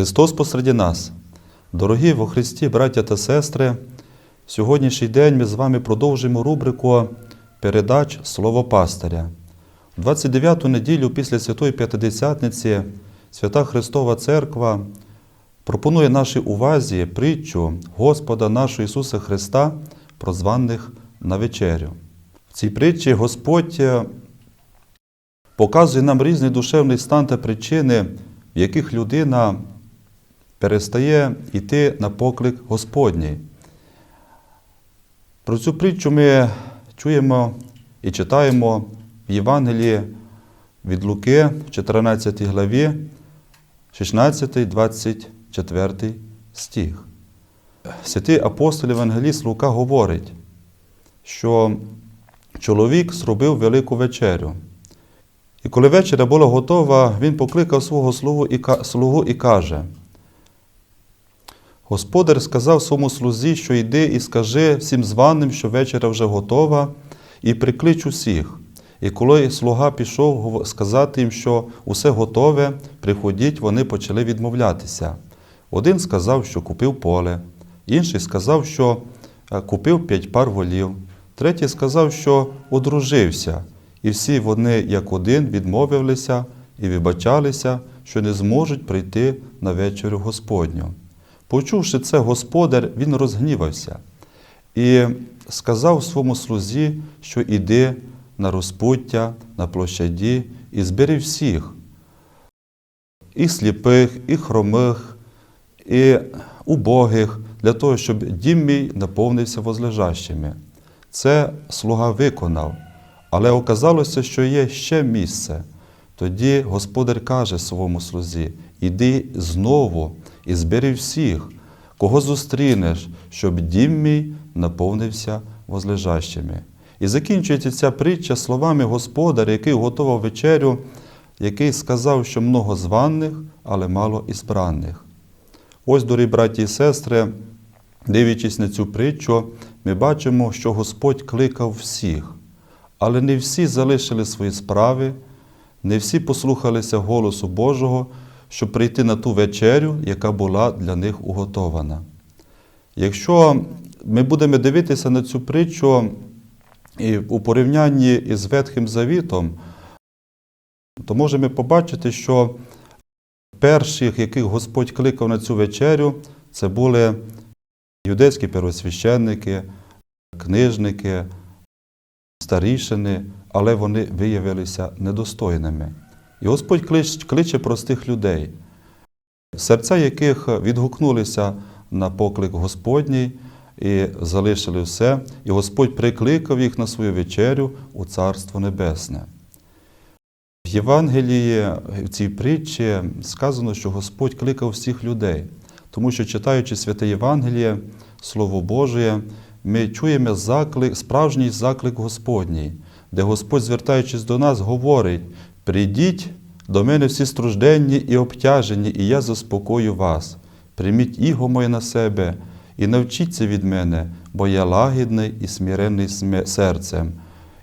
Христос посереді нас. Дорогі во Христі, браття та сестри, в сьогоднішній день ми з вами продовжуємо рубрику передач Слово Пастиря. 29-ту неділю після Святої П'ятидесятниці Свята Христова Церква пропонує нашій увазі притчу Господа нашого Ісуса Христа, прозваних на вечерю. В цій притчі Господь е, показує нам різний душевний стан та причини, в яких людина перестає йти на поклик Господній. Про цю притчу ми чуємо і читаємо в Євангелії від Луки 14 главі, 16-24 стих. Святий апостол Євангеліст Лука говорить, що чоловік зробив велику вечерю. І коли вечеря була готова, він покликав свого слугу і, слугу і каже: Господар сказав своєму слузі, що йди і скажи всім званим, що вечеря вже готова, і приклич усіх. І коли слуга пішов сказати їм, що усе готове, приходіть, вони почали відмовлятися. Один сказав, що купив поле, інший сказав, що е, купив п'ять пар волів, третій сказав, що одружився. І всі вони, як один, відмовилися і вибачалися, що не зможуть прийти на вечерю Господню. Почувши це, господар, він розгнівався і сказав своєму слузі, що іди на розпуття, на площаді і збери всіх, і сліпих, і хромих, і убогих, для того, щоб дім мій наповнився возлежащими. Це слуга виконав, але оказалося, що є ще місце. Тоді господар каже своєму слузі: іди знову і збери всіх, кого зустрінеш, щоб дім мій наповнився возлежащими. І закінчується ця притча словами господаря, який готував вечерю, який сказав, що много званих, але мало ізбраних. Ось, дорогі браті і сестри, дивлячись на цю притчу, ми бачимо, що Господь кликав всіх, але не всі залишили свої справи, не всі послухалися голосу Божого, щоб прийти на ту вечерю, яка була для них уготована. Якщо ми будемо дивитися на цю притчу і у порівнянні із Ветхим Завітом, то можемо побачити, що перших, яких Господь кликав на цю вечерю, це були юдейські первосвященники, книжники, старішини, але вони виявилися недостойними. І Господь клич- кличе простих людей, серця яких відгукнулися на поклик Господній і залишили все, і Господь прикликав їх на свою вечерю у Царство Небесне. В Євангелії в цій притчі сказано, що Господь кликав всіх людей, тому що читаючи святе Євангеліє, Слово Боже, ми чуємо заклик, справжній заклик Господній, де Господь, звертаючись до нас, говорить: прийдіть до мене всі стражденні і обтяжені, і я заспокою вас. Прийміть іго моє на себе і навчіться від мене, бо я лагідний і смиренний серцем,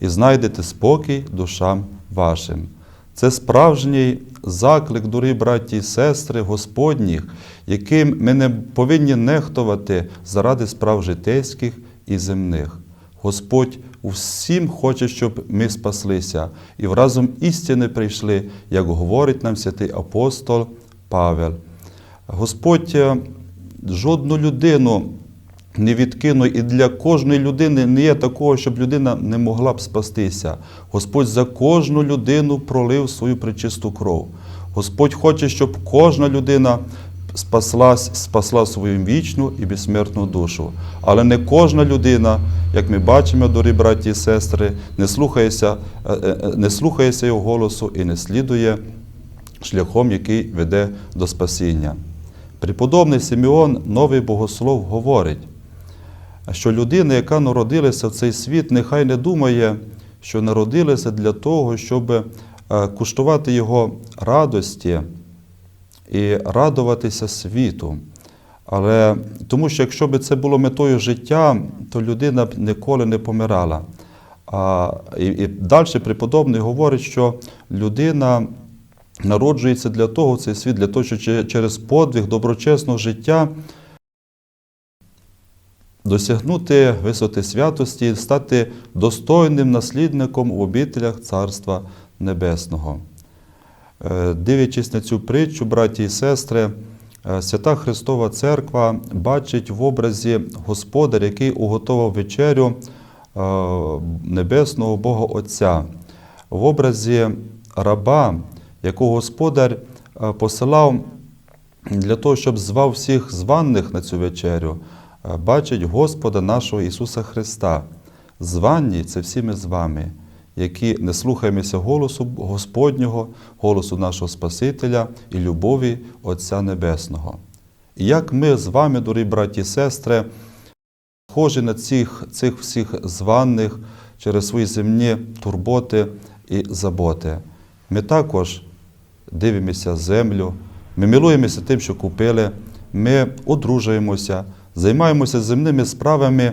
і знайдете спокій душам вашим. Це справжній заклик, дорогі браті і сестри Господніх, яким ми не повинні нехтувати заради справ житейських і земних. Господь усім хоче, щоб ми спаслися, і разом істини прийшли, як говорить нам святий апостол Павел. Господь е, жодну людину не відкинув, і для кожної людини не є такого, щоб людина не могла б спастися. Господь за кожну людину пролив свою причисту кров. Господь хоче, щоб кожна людина спаслась, спасла свою вічну і безсмертну душу. Але не кожна людина, як ми бачимо, дорогі браті і сестри, не слухається, е, е, не слухається його голосу і не слідує шляхом, який веде до спасіння. Преподобний Симеон, новий богослов, говорить, що людина, яка народилася в цей світ, нехай не думає, що народилася для того, щоб е, куштувати його радості і радуватися світу. Але тому що якщо б це було метою життя, то людина б ніколи не помирала. А, і, і далі преподобний говорить, що людина народжується для того, цей світ, для того, що через подвиг доброчесного життя досягнути висоти святості і стати достойним наслідником в обителях Царства Небесного. Дивлячись на цю притчу, браті і сестри, е, Свята Христова Церква бачить в образі Господаря, який уготовав вечерю е, Небесного Бога Отця, в образі раба, якого Господар е, посилав для того, щоб звав всіх званих на цю вечерю, бачить Господа нашого Ісуса Христа. Звані це всі ми з вами, які не слухаємося голосу Господнього, голосу нашого Спасителя і любові Отця Небесного. І як ми з вами, дорогі браті і сестри, схожі на цих, цих всіх званих через свої земні турботи і заботи. Ми також дивимося землю, ми милуємося тим, що купили, ми одружуємося, займаємося земними справами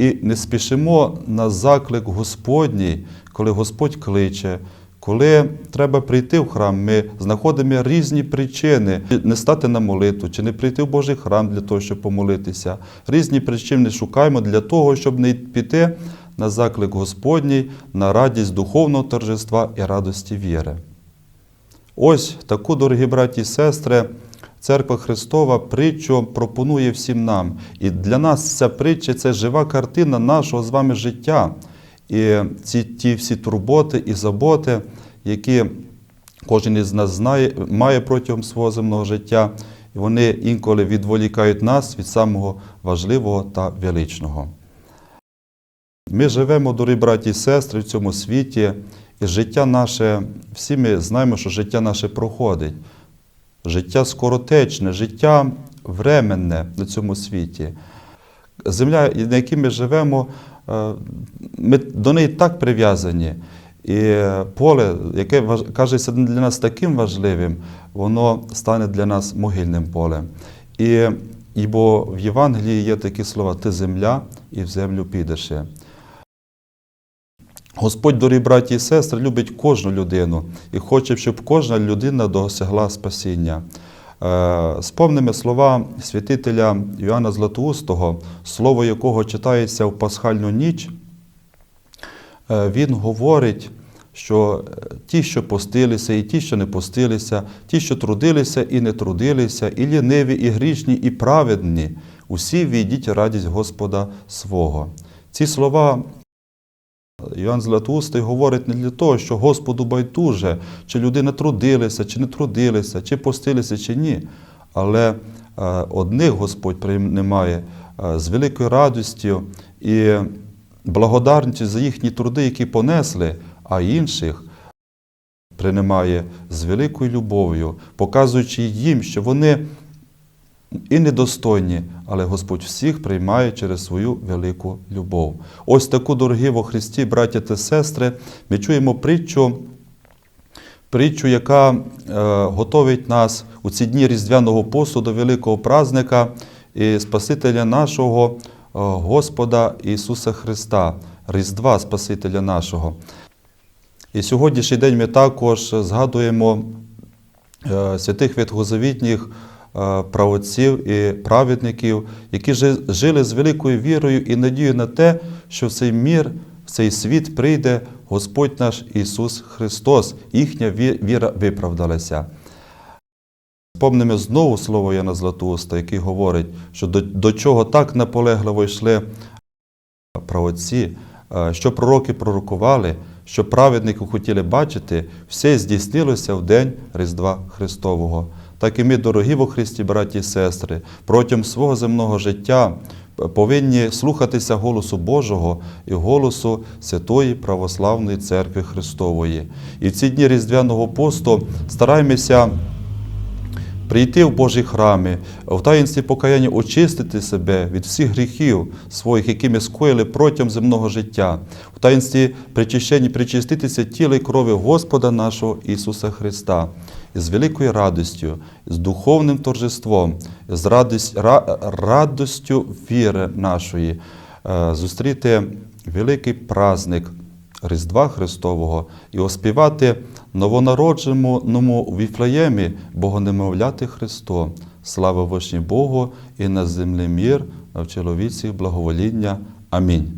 і не спішимо на заклик Господній, коли Господь кличе. Коли треба прийти в храм, ми знаходимо різні причини не стати на молитву чи не прийти в Божий храм для того, щоб помолитися. Різні причини шукаємо для того, щоб не піти на заклик Господній, на радість духовного торжества і радості віри. Ось таку, дорогі браті і сестри, Церква Христова притчу пропонує всім нам. І для нас ця притча це жива картина нашого з вами життя. І ці ті всі турботи і заботи, які кожен із нас знає, має протягом свого земного життя, і вони інколи відволікають нас від самого важливого та величного. Ми живемо, дорогі браті і сестри, в цьому світі, і життя наше, всі ми знаємо, що життя наше проходить. Життя скоротечне, життя временне на цьому світі. Земля, на якій ми живемо, е, ми до неї так прив'язані. І поле, яке кажеться для нас таким важливим, воно стане для нас могильним полем. І, бо в Євангелії є такі слова: ти земля і в землю підеш. Господь, дорогі браті і сестри, любить кожну людину і хоче, щоб кожна людина досягла спасіння. Е, Спомнимо слова святителя Йоанна Златоустого, слово якого читається в пасхальну ніч. Е, Він говорить, що е, ті, що постилися, і ті, що не постилися, ті, що трудилися і не трудилися, і ліниві, і грішні, і праведні, усі війдіть радість Господа свого. Ці слова Іоанн Златоустий говорить не для того, що Господу байдуже, чи людина трудилася, чи не трудилася, чи постилися, чи ні. Але е, одних Господь приймає е, з великою радістю і благодарністю за їхні труди, які понесли, а інших приймає з великою любов'ю, показуючи їм, що вони і недостойні, але Господь всіх приймає через свою велику любов. Ось таку, дорогі во Христі, браття та сестри, ми чуємо притчу, притчу, яка е, готовить нас у ці дні Різдвяного посту до великого празника і Спасителя нашого е, Господа Ісуса Христа, Різдва Спасителя нашого. І сьогоднішній день ми також згадуємо е, святих ветхозавітніх правоців і праведників, які жили з великою вірою і надією на те, що в цей мір, в цей світ прийде Господь наш Ісус Христос. Їхня віра виправдалася. Спомнимо знову слово Яна Златоуста, який говорить, що до, до чого так наполегливо йшли правоці, е, що пророки пророкували, що праведники хотіли бачити, все здійснилося в день Різдва Христового. Так і ми, дорогі во Христі, браті і сестри, протягом свого земного життя повинні слухатися голосу Божого і голосу Святої Православної Церкви Христової. І в ці дні Різдвяного посту стараємося прийти в Божі храми, в таїнстві покаяння очистити себе від всіх гріхів своїх, які ми скоїли протягом земного життя, в таїнстві причащення причаститися тіла і крові Господа нашого Ісуса Христа. З великою радістю, з духовним торжеством, з радість, ра- радостю віри нашої е, зустріти великий праздник Різдва Христового і оспівати новонародженому Віфлеємі Богонемовляти Христо. Слава вишні Богу і на землі мір, а в чоловіці благовоління. Амінь.